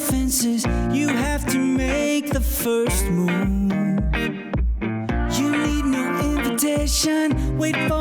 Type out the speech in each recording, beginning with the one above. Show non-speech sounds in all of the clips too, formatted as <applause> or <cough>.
fences. You have to make the first move. You need no invitation, wait for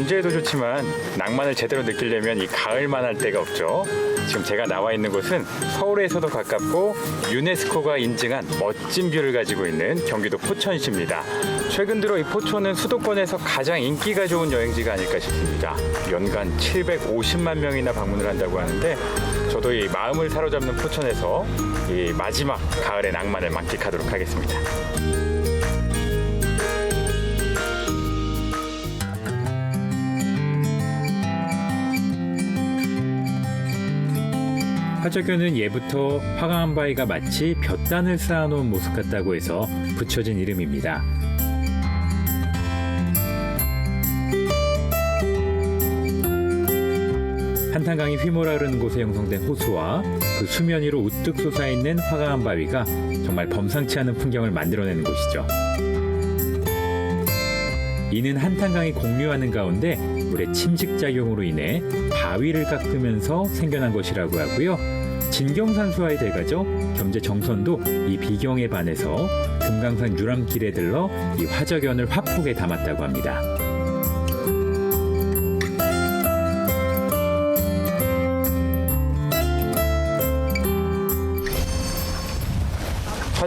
언제 해도 좋지만 낭만을 제대로 느끼려면 이 가을만 할 때가 없죠. 지금 제가 나와 있는 곳은 서울에서도 가깝고 유네스코가 인증한 멋진 뷰를 가지고 있는 경기도 포천시입니다. 최근 들어 이 포천은 수도권에서 가장 인기가 좋은 여행지가 아닐까 싶습니다. 연간 750만 명이나 방문을 한다고 하는데 저도 이 마음을 사로잡는 포천에서 이 마지막 가을의 낭만을 만끽하도록 하겠습니다. 화저교는 예부터 화강한 바위가 마치 볕단을 쌓아놓은 모습 같다고 해서 붙여진 이름입니다. 한탄강이 휘몰아 흐르는 곳에 형성된 호수와 그 수면 위로 우뚝 솟아있는 화강한 바위가 정말 범상치 않은 풍경을 만들어내는 곳이죠. 이는 한탄강이 공류하는 가운데 물의 침식작용으로 인해 바위를 깎으면서 생겨난 것이라고 하고요. 진경산수와의 대가죠. 겸재 정선도 이 비경에 반해서 금강산 유람길에 들러 이 화저견을 화폭에 담았다고 합니다.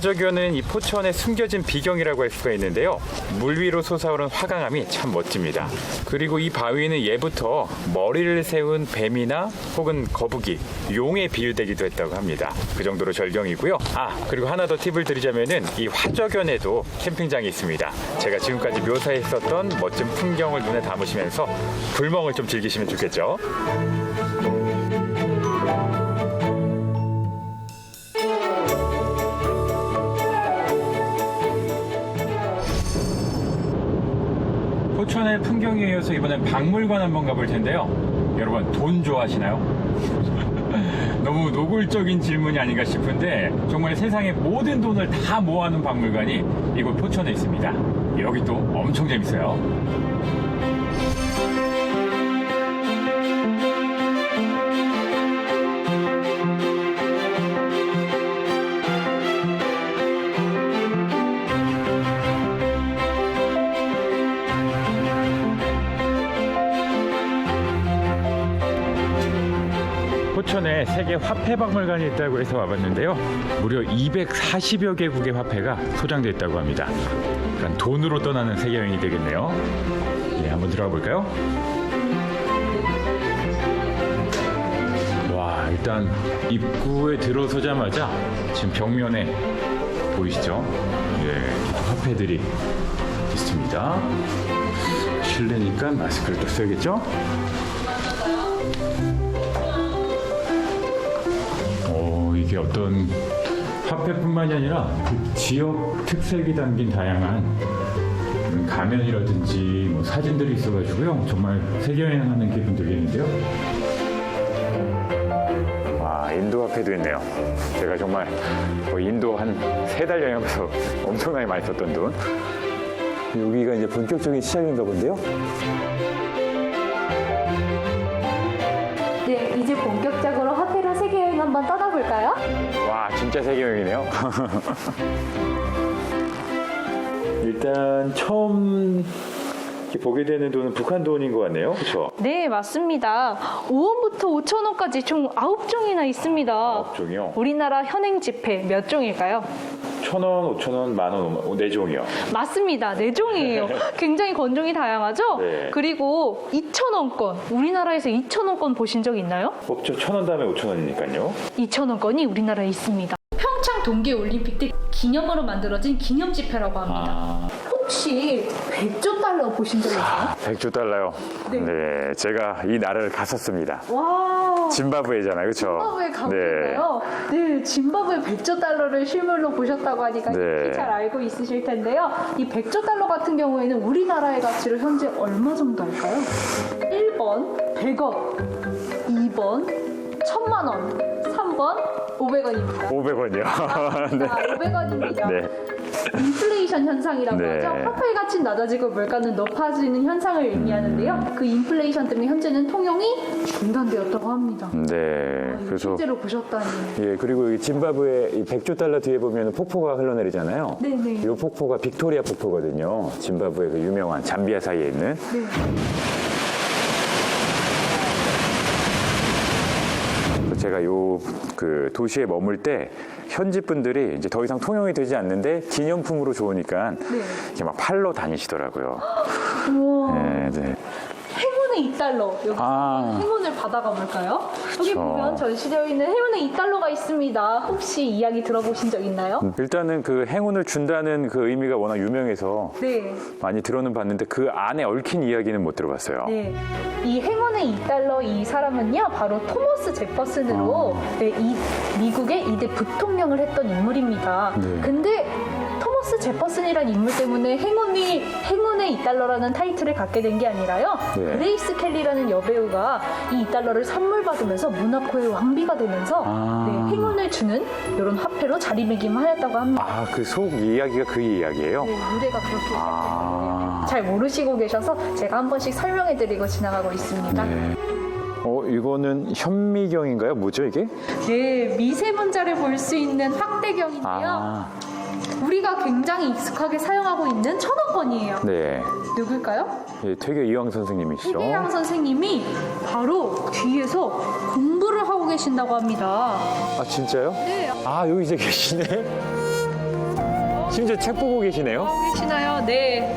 화저교는 이 포천의 숨겨진 비경이라고 할 수가 있는데요. 물 위로 솟아오른 화강암이 참 멋집니다. 그리고 이 바위는 예부터 머리를 세운 뱀이나 혹은 거북이, 용에 비유되기도 했다고 합니다. 그 정도로 절경이고요. 아, 그리고 하나 더 팁을 드리자면은 이 화저견에도 캠핑장이 있습니다. 제가 지금까지 묘사했었던 멋진 풍경을 눈에 담으시면서 불멍을 좀 즐기시면 좋겠죠. 이어서 이번엔 박물관 한번 가볼 텐데요. 여러분 돈 좋아하시나요? <laughs> 너무 노골적인 질문이 아닌가 싶은데 정말 세상의 모든 돈을 다 모아놓은 박물관이 이곳 포천에 있습니다. 여기 또 엄청 재밌어요. 세계 화폐 박물관이 있다고 해서 와봤는데요. 무려 240여 개국의 화폐가 소장되어 있다고 합니다. 그러니까 돈으로 떠나는 세계 여행이 되겠네요. 네, 한번 들어가 볼까요? 와, 일단 입구에 들어서자마자 지금 벽면에 보이시죠? 예, 화폐들이 있습니다. 실내니까 마스크를 또 써야겠죠? 이게 어떤 화폐뿐만이 아니라 그 지역 특색이 담긴 다양한 음, 가면이라든지 뭐 사진들이 있어가지고요. 정말 세계 여행하는 기분 들리는데요. 와, 인도 화폐도 있네요. 제가 정말 인도 한 세 달 여행하면서 <laughs> 엄청나게 많이 썼던 돈. 여기가 이제 본격적인 시작인가 본데요. 진짜 세계여행이네요 <laughs> 일단 처음 이렇게 보게 되는 돈은 북한 돈인 것 같네요 그렇죠? 네, 맞습니다. 5원부터 5천 원까지 총 9종이나 있습니다. 아홉 종이요? 우리나라 현행 지폐 몇 종일까요? 천 원, 오천 원, 만원, 네 종이요 맞습니다. 네 종이에요. <laughs> 굉장히 건종이 다양하죠? 네. 그리고 2천 원권, 우리나라에서 2천 원권 보신 적 있나요? 없죠 천 원 다음에 오천 원이니까요 2천 원권이 우리나라에 있습니다. 평창 동계 올림픽 때 기념으로 만들어진 기념 지폐라고 합니다. 아, 혹시 100조 달러 보신 적 있어요? 100조 달러요. 네. 네, 제가 이 나라를 갔었습니다. 와. 짐바브웨잖아요, 그렇죠? 짐바브웨 가보셨나요? 네. 짐바브웨 100조 달러를 실물로 보셨다고 하니까 네. 특히 잘 알고 있으실 텐데요. 이 100조 달러 같은 경우에는 우리나라의 가치로 현재 얼마 정도 할까요? 1번 100원, 2번 1000만 원, 3번 500원입니다. 500원이요. 네. 500원입니다. 네. 인플레이션 현상이라고 네. 하죠. 화폐 가치는 낮아지고 물가는 높아지는 현상을 의미하는데요. 그 인플레이션 때문에 현재는 통용이 중단되었다고 합니다. 네. 이거 그래서 실제로 보셨다니. 예, 그리고 이 짐바브웨 이 100조 달러 뒤에 보면 폭포가 흘러내리잖아요. 네 네. 이 폭포가 빅토리아 폭포거든요. 짐바브웨 그 유명한 잠비아 사이에 있는. 네. 그래서 제가 요 그 도시에 머물 때 현지 분들이 이제 더 이상 통용이 되지 않는데 기념품으로 좋으니까 네. 이렇게 막 팔러 다니시더라고요. 행운의 2달러. 여기 아. 행운을 받아가 볼까요? 여기 그쵸. 보면 전시되어 있는 행운의 2달러가 있습니다. 혹시 이야기 들어보신 적 있나요? 일단은 그 행운을 준다는 그 의미가 워낙 유명해서 네. 많이 들어는 봤는데 그 안에 얽힌 이야기는 못 들어봤어요. 네. 이 행운의 2달러 이 사람은요, 바로 토머스 제퍼슨으로 네, 이 미국의 이대 부통령을 했던 인물입니다. 네. 근데 토머스 제퍼슨 이란 인물 때문에 행운이 행운의 2달러라는 타이틀을 갖게 된 게 아니라요. 네. 그레이스 켈리라는 여배우가 이 2달러를 선물 받으면서 모나코의 왕비가 되면서 아. 네, 행운을 주는 이런 화폐로 자리매김하였다고 합니다. 아, 그 속 이야기가 그 이야기예요? 네, 유래가 그렇게 아. 잘 모르시고 계셔서 제가 한 번씩 설명해드리고 지나가고 있습니다. 네. 어, 이거는 현미경인가요? 뭐죠, 이게? 네, 미세문자를 볼 수 있는 확대경인데요. 아, 우리가 굉장히 익숙하게 사용하고 있는 천원권이에요. 네. 누굴까요? 예, 퇴계 이황 선생님이시죠? 최계양 선생님이 바로 뒤에서 공부를 하고 계신다고 합니다. 아, 진짜요? 네, 아, 여기 이제 계시네. 심지어 책 보고 계시네요. 하고 계시나요? 네.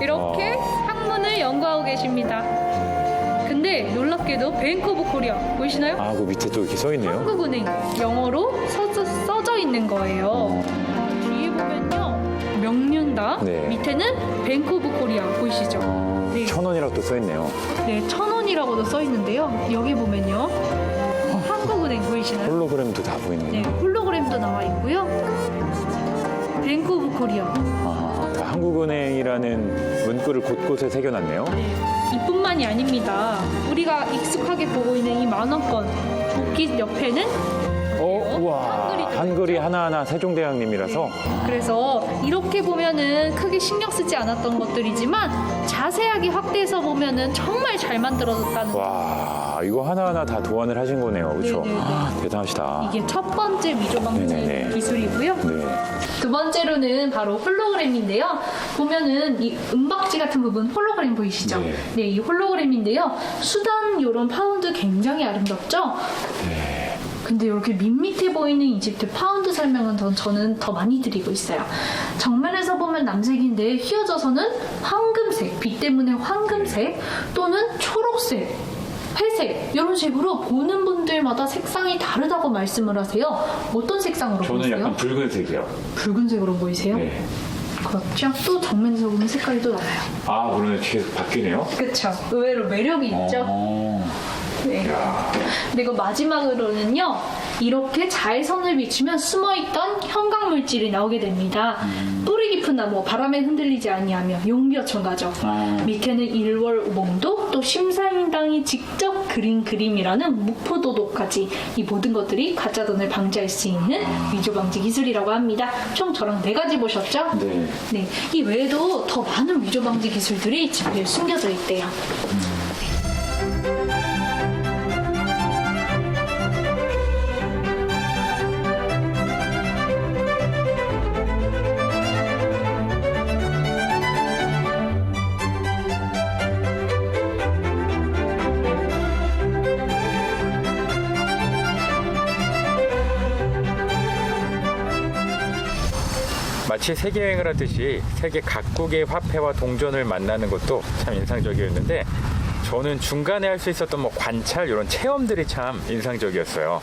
이렇게 학문을 연구하고 계십니다. 근데 놀랍게도 뱅크 오브 코리아 보이시나요? 아, 그 밑에 또 이렇게 써 있네요. 한국은행 영어로 써져, 써져 있는 거예요. 명륜당 네. 밑에는 뱅크 오브 코리아 보이시죠? 네. 천 원이라고 또 써 있네요. 네, 천 원이라고도 써 있는데요. 여기 보면요. 한국은행 보이시나요? 홀로그램도 다 네, 보이네요. 홀로그램도 나와 있고요. 뱅크 오브 코리아. 아, 다 한국은행이라는 문구를 곳곳에 새겨놨네요. 네, 이뿐만이 아닙니다. 우리가 익숙하게 보고 있는 이 만원권 그 옆에는 어, 우와. 한글이 하나하나 세종대왕님이라서. 그래서 이렇게 보면은 크게 신경 쓰지 않았던 것들이지만 자세하게 확대해서 보면은 정말 잘 만들어졌다는 와, 이거 하나하나 다 도안을 하신 거네요. 그렇죠? 네네네. 대단하시다. 이게 첫 번째 미조방지 네네네. 기술이고요. 네. 두 번째로는 바로 홀로그램인데요. 보면은 이 은박지 같은 부분 홀로그램 보이시죠? 네. 네, 이 홀로그램인데요. 수단 요런 파운드 굉장히 아름답죠? 네. 근데 이렇게 밋밋해 보이는 이집트 파운드 설명은 더, 저는 더 많이 드리고 있어요. 정면에서 보면 남색인데 휘어져서는 황금색, 빛 때문에 황금색 또는 초록색, 회색 이런 식으로 보는 분들마다 색상이 다르다고 말씀을 하세요. 어떤 색상으로 보이세요? 붉은색이요. 붉은색으로 보이세요? 네. 그렇죠. 또 정면에서 보면 색깔이 또 나와요. 아, 그러네. 뒤에 바뀌네요. 그렇죠. 의외로 매력이 있죠. 어. 네. 그리고 마지막으로는요, 이렇게 잘 선을 비추면 숨어있던 형광 물질이 나오게 됩니다. 뿌리 깊은 나무, 바람에 흔들리지 아니하며 용비어천 가죠. 아. 밑에는 일월우봉도, 또 심사임당이 직접 그린 그림이라는 무포도도까지 이 모든 것들이 가짜 돈을 방지할 수 있는 위조 방지 기술이라고 합니다. 총 저랑 네 가지 보셨죠? 네. 네, 이 외에도 더 많은 위조 방지 기술들이 집에 숨겨져 있대요. 마치 세계 여행을 하듯이 세계 각국의 화폐와 동전을 만나는 것도 참 인상적이었는데 저는 중간에 할 수 있었던 뭐 관찰 이런 체험들이 참 인상적이었어요.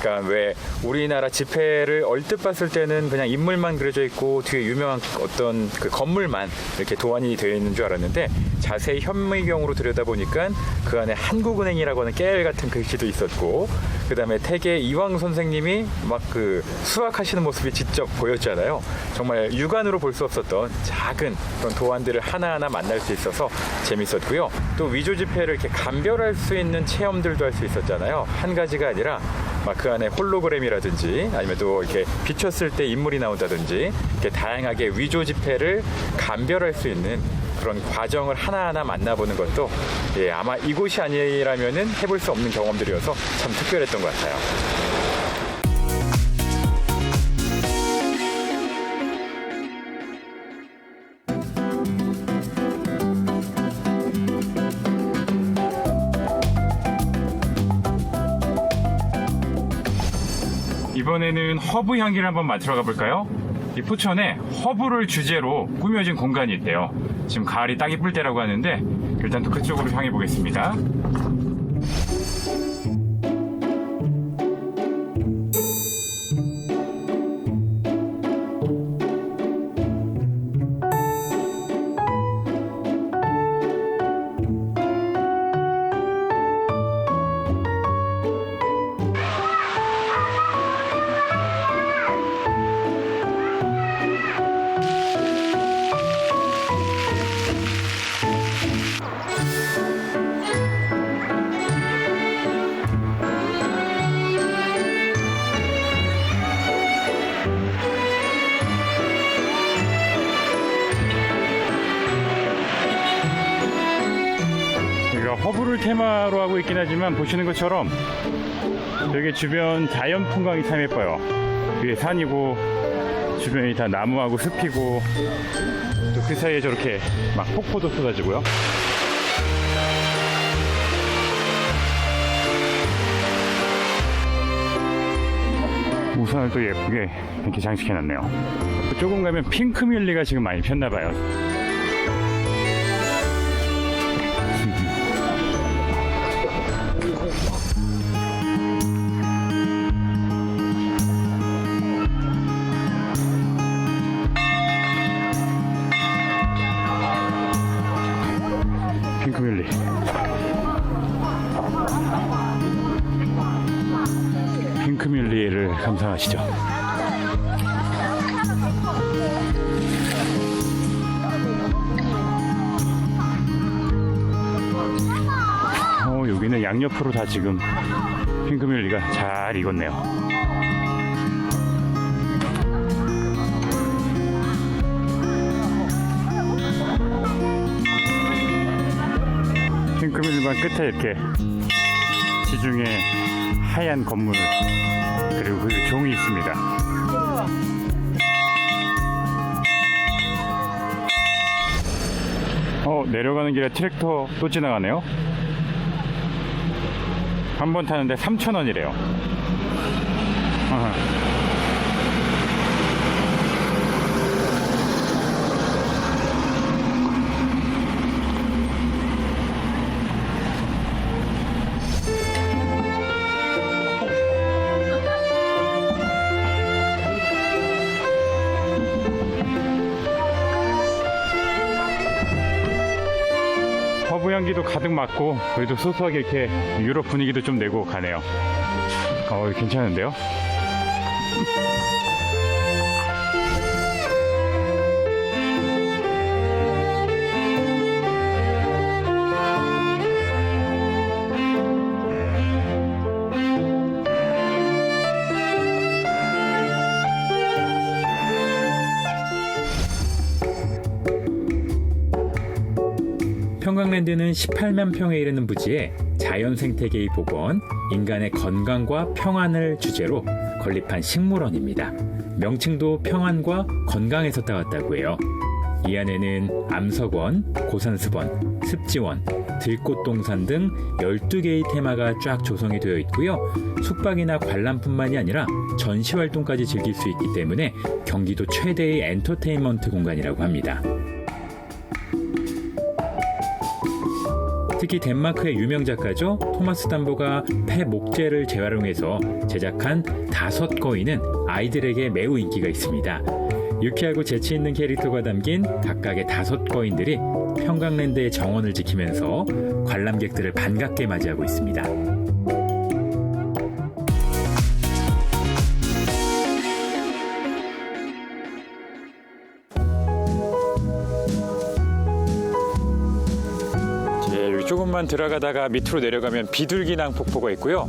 그러니까 왜 우리나라 지폐를 얼뜻 봤을 때는 그냥 인물만 그려져 있고 뒤에 유명한 어떤 그 건물만 이렇게 도안이 되어 있는 줄 알았는데 자세히 현미경으로 들여다보니까 그 안에 한국은행이라고 하는 깨알 같은 글씨도 있었고 그 다음에 태계 이왕 선생님이 막 그 수학하시는 모습이 직접 보였잖아요. 정말 육안으로 볼 수 없었던 작은 그런 도안들을 하나하나 만날 수 있어서 재밌었고요. 또 위조 지폐를 이렇게 감별할 수 있는 체험들도 할 수 있었잖아요. 한 가지가 아니라 막 그 안에 홀로그램이라든지 아니면 또 이렇게 비췄을 때 인물이 나온다든지 이렇게 다양하게 위조 지폐를 감별할 수 있는 그런 과정을 하나하나 만나보는 것도 예, 아마 이곳이 아니라면은 해볼 수 없는 경험들이어서 참 특별했던 것 같아요. 이번에는 허브 향기를 한번 맡으러 가볼까요? 이 포천에 허브를 주제로 꾸며진 공간이 있대요. 지금 가을이 딱 이쁠 때라고 하는데 일단 또 그쪽으로 향해 보겠습니다. 하지만 보시는 것처럼 여기 주변 자연 풍광이 참 예뻐요. 위에 산이고 주변이 다 나무하고 숲이고 또 그 사이에 저렇게 막 폭포도 쏟아지고요. 우산을 또 예쁘게 이렇게 장식해 놨네요. 조금 가면 핑크뮬리가 지금 많이 폈나 봐요. 감상하시죠. 어, 여기는 양옆으로 다 지금 핑크뮬리가 잘 익었네요. 핑크뮬리만 끝에 이렇게 지중해 하얀 건물 그리고 그 종이 있습니다. 어 내려가는 길에 트랙터 또 지나가네요. 한 번 타는데 3,000원이래요. 맡고 그래도 소소하게 이렇게 유럽 분위기도 좀 내고 가네요. 어 괜찮은데요? 평강랜드는 18만 평에 이르는 부지에 자연 생태계의 복원, 인간의 건강과 평안을 주제로 건립한 식물원입니다. 명칭도 평안과 건강에서 따왔다고 해요. 이 안에는 암석원, 고산습원, 습지원, 들꽃동산 등 12개의 테마가 쫙 조성이 되어 있고요. 숙박이나 관람뿐만이 아니라 전시 활동까지 즐길 수 있기 때문에 경기도 최대의 엔터테인먼트 공간이라고 합니다. 특히 덴마크의 유명 작가죠. 토마스 담보가 폐 목재를 재활용해서 제작한 다섯 거인은 아이들에게 매우 인기가 있습니다. 유쾌하고 재치 있는 캐릭터가 담긴 각각의 다섯 거인들이 평강랜드의 정원을 지키면서 관람객들을 반갑게 맞이하고 있습니다. 조금만 들어가다가 밑으로 내려가면 비둘기낭 폭포가 있고요.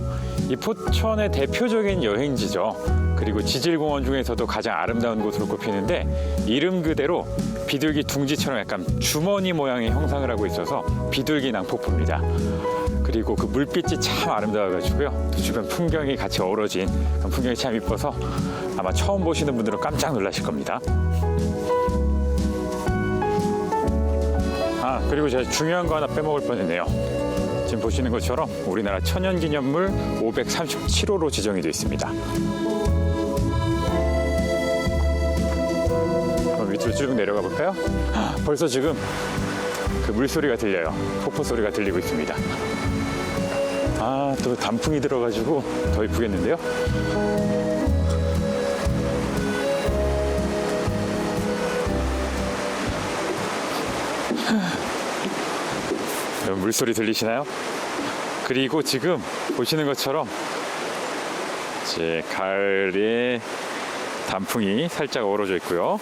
이 포천의 대표적인 여행지죠. 그리고 지질공원 중에서도 가장 아름다운 곳으로 꼽히는데 이름 그대로 비둘기 둥지처럼 약간 주머니 모양의 형상을 하고 있어서 비둘기낭 폭포입니다. 그리고 그 물빛이 참 아름다워가지고요. 또 주변 풍경이 같이 어우러진 풍경이 참 이뻐서 아마 처음 보시는 분들은 깜짝 놀라실 겁니다. 그리고 제가 중요한 거 하나 빼먹을 뻔했네요. 지금 보시는 것처럼 우리나라 천연기념물 537호로 지정이 되어 있습니다. 그럼 밑으로 쭉 내려가 볼까요? 아, 벌써 지금 그 물소리가 들려요. 폭포 소리가 들리고 있습니다. 아, 또 단풍이 들어가지고 더 이쁘겠는데요? 여러분 <laughs> 물소리 들리시나요? 그리고 지금 보시는 것처럼 이제 가을에 단풍이 살짝 얼어져 있고요.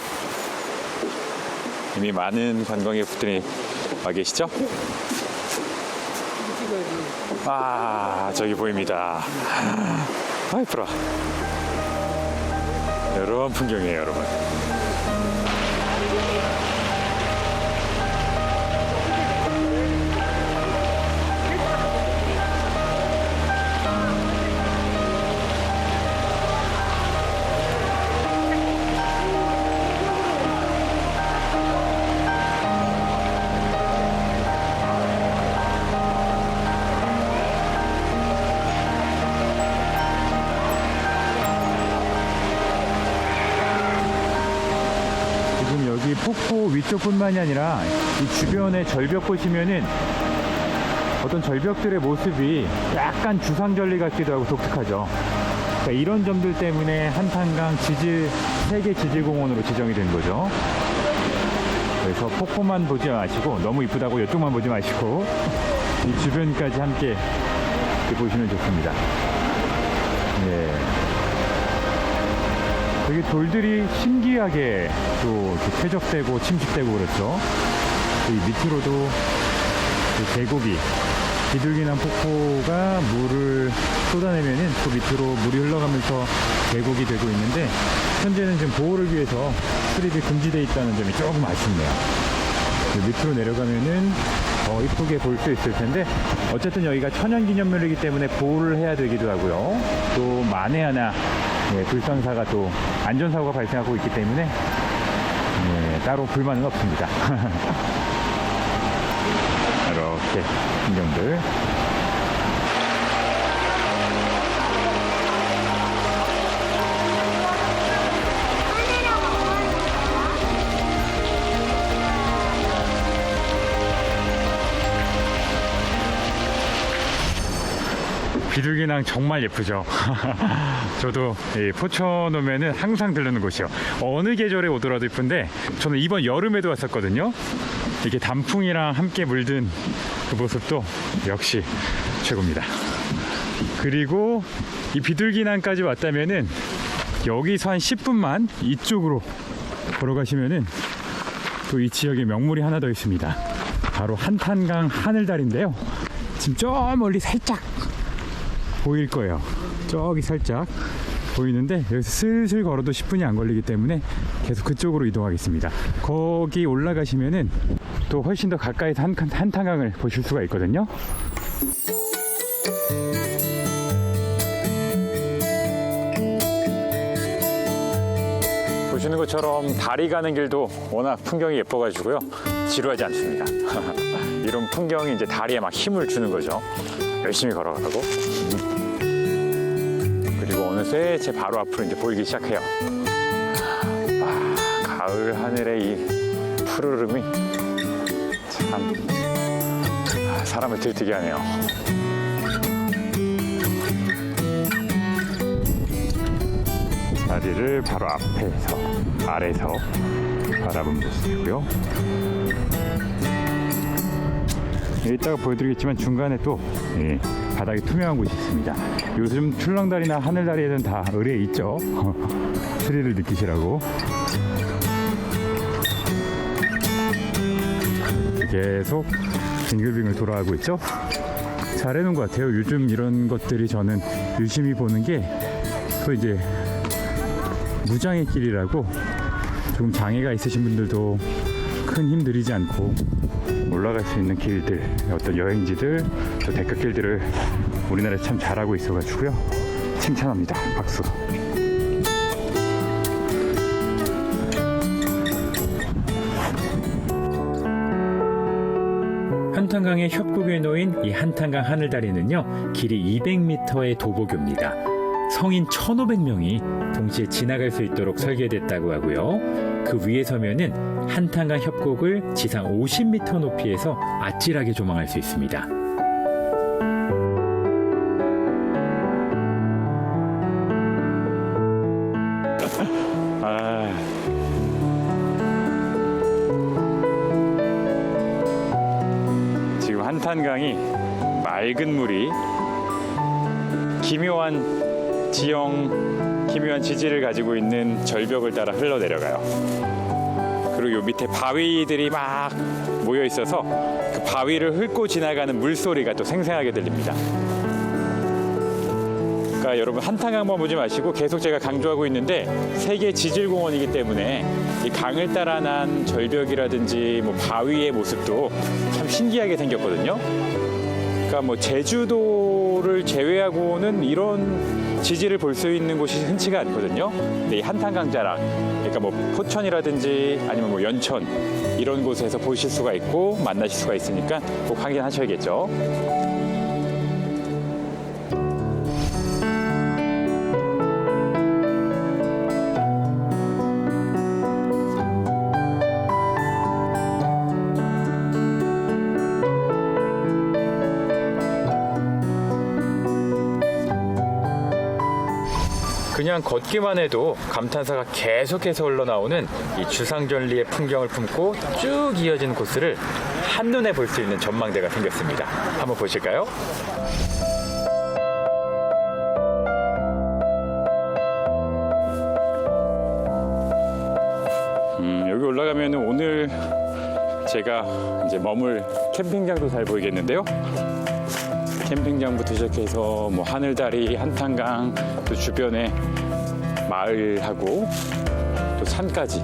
이미 많은 관광객분들이 와 계시죠? 아 저기 보입니다. 아 이쁘라. 이런 풍경이에요, 여러분. 여기 폭포 위쪽뿐만이 아니라 이 주변의 절벽 보시면은 어떤 절벽들의 모습이 약간 주상절리 같기도 하고 독특하죠. 그러니까 이런 점들 때문에 한탄강 지질 세계 지질공원으로 지정이 된 거죠. 그래서 폭포만 보지 마시고 너무 이쁘다고 이쪽만 보지 마시고 이 주변까지 함께 보시면 좋습니다. 예. 되게 돌들이 신기하게 또 쾌적되고 침식되고 그렇죠. 이 밑으로도 그 계곡이 비둘기난 폭포가 물을 쏟아내면은 그 밑으로 물이 흘러가면서 계곡이 되고 있는데 현재는 지금 보호를 위해서 수립이 금지되어 있다는 점이 조금 아쉽네요. 그 밑으로 내려가면은 더 이쁘게 볼 수 있을 텐데 어쨌든 여기가 천연기념물이기 때문에 보호를 해야 되기도 하고요. 또 만에 하나 예, 불상사가 또 안전사고가 발생하고 있기 때문에 예, 따로 불만은 없습니다. <laughs> 이렇게 풍경들 비둘기낭 정말 예쁘죠. <laughs> 저도 이 포천 오면은 항상 들르는 곳이요. 어느 계절에 오더라도 예쁜데 저는 이번 여름에도 왔었거든요. 이게 단풍이랑 함께 물든 그 모습도 역시 최고입니다. 그리고 이 비둘기낭까지 왔다면은 여기서 한 10분만 이쪽으로 걸어가시면은 또 이 지역에 명물이 하나 더 있습니다. 바로 한탄강 하늘달인데요. 지금 저 멀리 살짝 보일 거예요. 저기 살짝 보이는데 여기서 슬슬 걸어도 10분이 안 걸리기 때문에 계속 그쪽으로 이동하겠습니다. 거기 올라가시면은 또 훨씬 더 가까이서 한, 한탄강을 보실 수가 있거든요. 보시는 것처럼 다리 가는 길도 워낙 풍경이 예뻐가지고요. 지루하지 않습니다. <laughs> 이런 풍경이 이제 다리에 막 힘을 주는 거죠. 열심히 걸어가고. 어느새 제 바로 앞으로 이제 보이기 시작해요. 아, 가을 하늘의 이 푸르름이 참 아, 사람을 들뜨게 하네요. 다리를 바로 앞에서 아래서 바라본 모습이고요. 이따가 보여드리겠지만 중간에 또 예, 바닥이 투명한 곳이 있습니다. 요즘 출렁다리나 하늘다리에는 다 의뢰 있죠. <laughs> 스릴을 느끼시라고. 계속 빙글빙글 돌아가고 있죠. 잘해놓은 것 같아요. 요즘 이런 것들이 저는 유심히 보는 게 또 이제 무장의 길이라고 조금 장애가 있으신 분들도 큰 힘 들이지 않고 올라갈 수 있는 길들, 어떤 여행지들, 또 데크길들을 우리나라에 참 잘하고 있어가지고요. 칭찬합니다. 박수. 한탄강의 협곡에 놓인 이 한탄강 하늘다리는요 길이 200m의 도보교입니다. 성인 1,500명이 동시에 지나갈 수 있도록 설계됐다고 하고요. 그 위에 서면은 한탄강 협곡을 지상 50m 높이에서 아찔하게 조망할 수 있습니다. 한탄강이 맑은 물이 기묘한 지형, 기묘한 지지를 가지고 있는 절벽을 따라 흘러내려가요. 그리고 요 밑에 바위들이 막 모여 있어서 그 바위를 훑고 지나가는 물소리가 또 생생하게 들립니다. 그러니까 여러분 한탄강만 보지 마시고 계속 제가 강조하고 있는데 세계 지질공원이기 때문에 이 강을 따라 난 절벽이라든지 뭐 바위의 모습도 참 신기하게 생겼거든요. 그러니까 뭐 제주도를 제외하고는 이런 지질을 볼 수 있는 곳이 흔치가 않거든요. 근데 이 한탄강 자락, 그러니까 뭐 포천이라든지 아니면 뭐 연천 이런 곳에서 보실 수가 있고 만나실 수가 있으니까 꼭 확인하셔야겠죠. 그냥 걷기만 해도 감탄사가 계속해서 흘러나오는 이 주상절리의 풍경을 품고 쭉 이어지는 코스를 한눈에 볼 수 있는 전망대가 생겼습니다. 한번 보실까요? 음, 여기 올라가면 오늘 제가 이제 머물 캠핑장도 잘 보이겠는데요. 캠핑장부터 시작해서 뭐 하늘다리, 한탄강, 또 주변에 마을하고 또 산까지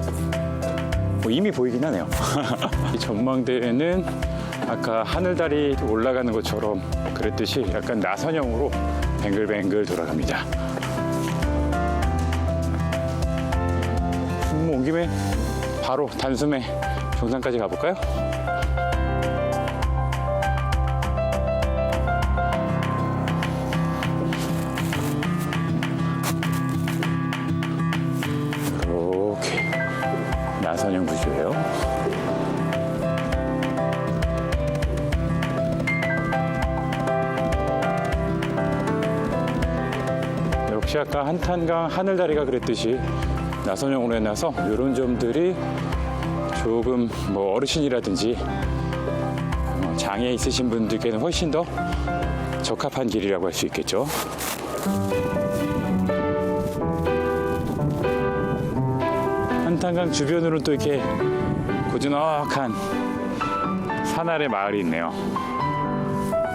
뭐 이미 보이긴 하네요. <laughs> 이 전망대에는 아까 하늘다리 올라가는 것처럼 그랬듯이 약간 나선형으로 뱅글뱅글 돌아갑니다. 음, 온 김에 바로 단숨에 정상까지 가볼까요? 아까 한탄강 하늘다리가 그랬듯이 나선형으로 해놔서 이런 점들이 조금 뭐 어르신이라든지 어, 장애 있으신 분들께는 훨씬 더 적합한 길이라고 할 수 있겠죠. 한탄강 주변으로는 또 이렇게 고즈넉한 산 아래 마을이 있네요.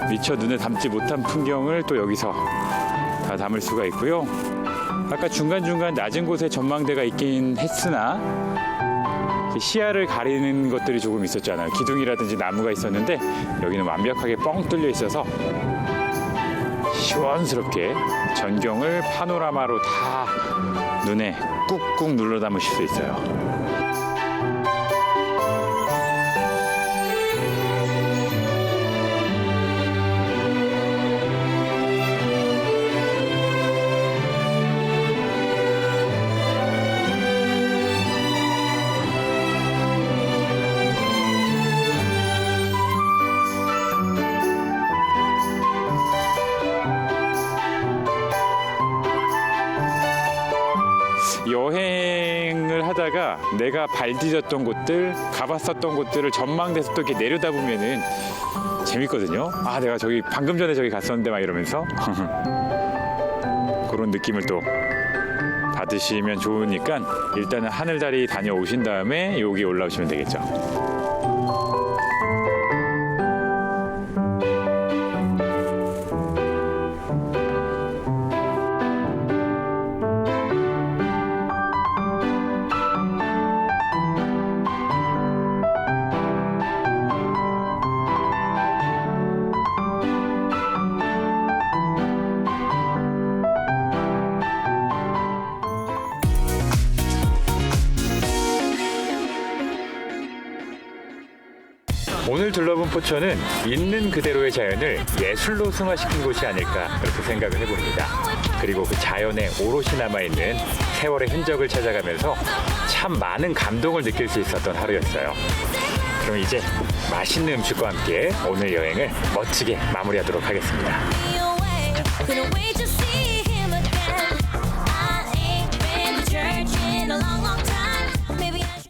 미처 눈에 담지 못한 풍경을 또 여기서 다 담을 수가 있고요. 아까 중간중간 낮은 곳에 전망대가 있긴 했으나 시야를 가리는 것들이 조금 있었잖아요. 기둥이라든지 나무가 있었는데 여기는 완벽하게 뻥 뚫려 있어서 시원스럽게 전경을 파노라마로 다 눈에 꾹꾹 눌러 담으실 수 있어요. 내가 발 디뎠던 곳들, 가봤었던 곳들을 전망대에서 또 이렇게 내려다 보면은 재밌거든요. 아, 내가 저기 방금 전에 저기 갔었는데 막 이러면서 <laughs> 그런 느낌을 또 받으시면 좋으니까 일단은 하늘다리 다녀오신 다음에 여기 올라오시면 되겠죠. 포천은 있는 그대로의 자연을 예술로 승화시킨 곳이 아닐까 그렇게 생각을 해봅니다. 그리고 그 자연에 오롯이 남아있는 세월의 흔적을 찾아가면서 참 많은 감동을 느낄 수 있었던 하루였어요. 그럼 이제 맛있는 음식과 함께 오늘 여행을 멋지게 마무리하도록 하겠습니다.